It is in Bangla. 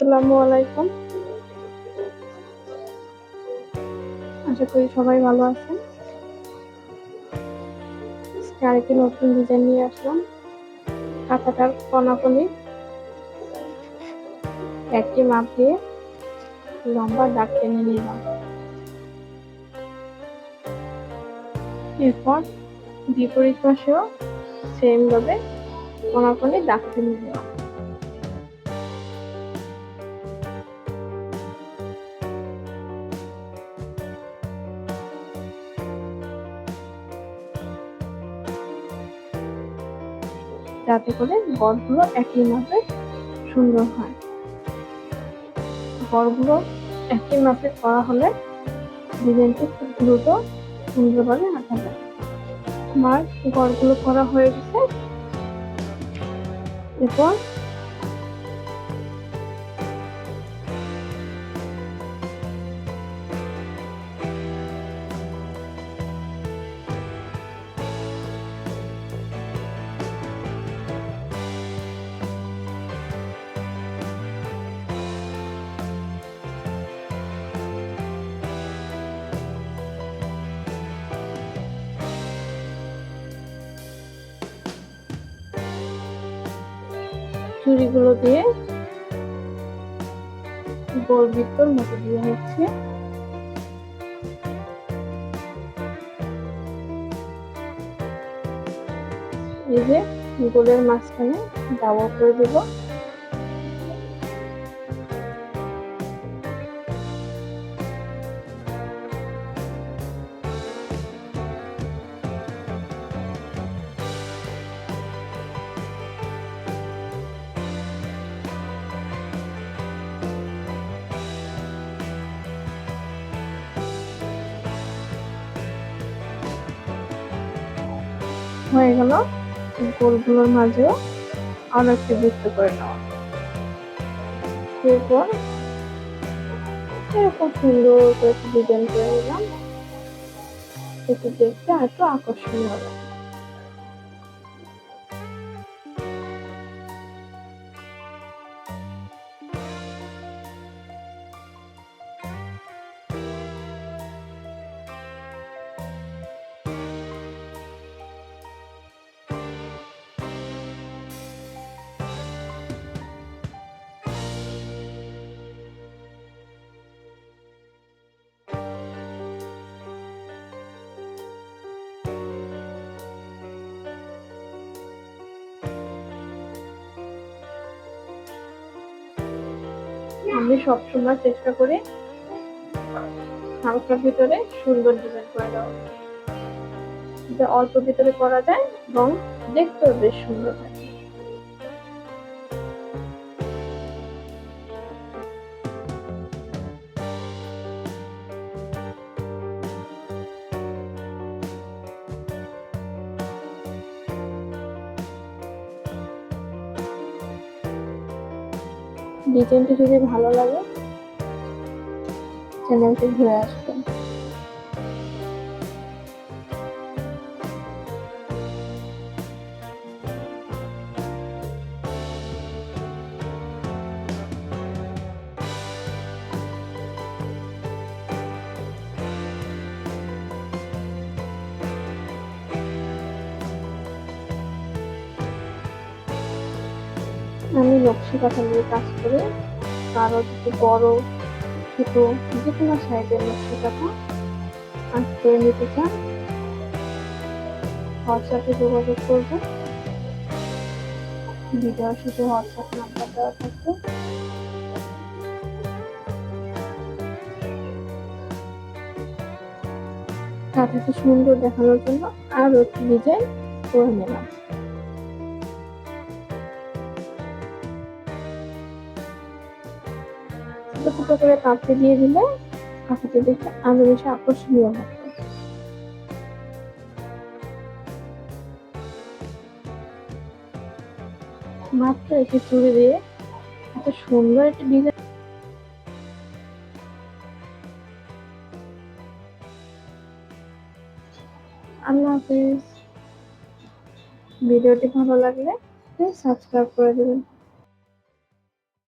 আসসালামু আলাইকুম। আশা করি সবাই ভালো আছেন। আরেকটি নতুন ডিজাইন নিয়ে আসলাম। কাঁথাটার কনাকলি একটি মাপ দিয়ে লম্বা দাগ টেনে নিলাম। এরপর বিপরীত পাশেও সেমভাবে ভাবে কোনাকোনি দাগ টেনে নিলাম। যাতে করে গড়গুলো একই মাপে সুন্দর হয়। গড়গুলো একই মাপে করা হলে ডিজাইনটি খুব দ্রুত সুন্দরভাবে আঁকা যায়। আমার গড়গুলো করা হয়ে গেছে। এরপর চুড়িগুলো দিয়ে গোল বৃত্তর মতো দিয়ে নিচ্ছে এই যে গোলের মাঝখানে দাওয়া করে দেবো। হয়ে গেল। গোলগুলোর মাঝে আরও একটি বৃত্ত করে নেওয়া। এরপর এরকম সুন্দর করে ডিজাইন করে নিলাম। এটি দেখতে আর একটু আকর্ষণীয় হবে। আমি সবসময় চেষ্টা করি হালকার ভিতরে সুন্দর ডিজাইন করে দেওয়া যা অল্প ভিতরে করা যায় এবং দেখতেও বেশ সুন্দর হয়। ডিজাইনটি যদি ভালো লাগে চ্যানেলটি ঘুরে আসবেন আমি নকশি কাঁথা নিয়ে কাজ করে কারও যদি বড়, ছোট, যে কোনো সাইজের নকশি কাঁথা আঁক করে নিতে চান হোয়াটসঅ্যাপে যোগাযোগ করবে। ভিডিও শুধু হোয়াটসঅ্যাপ নাম্বার দেওয়া থাকবে। কাঁথাকে সুন্দর দেখানোর জন্য আরও একটি ডিজাইন করে নিলাম। ছোট ছোট করে কাপড়ে দিয়ে দিলে কাপড়টি দেখতে আরও বেশি আকর্ষণীয় হবে মাত্র একটি চুড়ি দিয়ে এত সুন্দর একটি ডিজাইন আল্লাহ হাফিজ। ভিডিওটি ভালো লাগলে সাবস্ক্রাইব করে দেবেন।